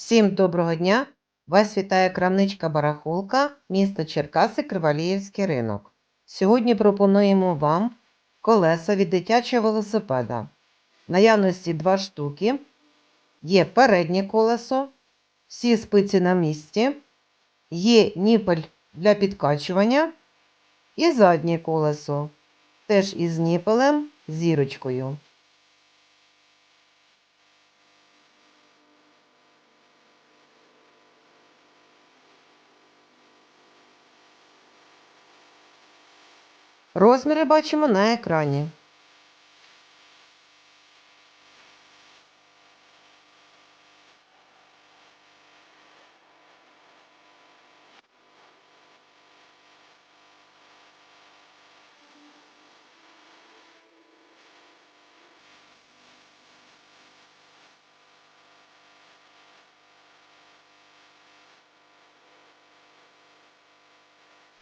Всім доброго дня! Вас вітає крамничка Барахолка, місто Черкаси, Криваліївський ринок. Сьогодні пропонуємо вам колеса від дитячого велосипеда. Наявності два штуки. Є переднє колесо, всі спиці на місці, є ніпель для підкачування і заднє колесо, теж із ніпелем, зірочкою. Розміри бачимо на екрані.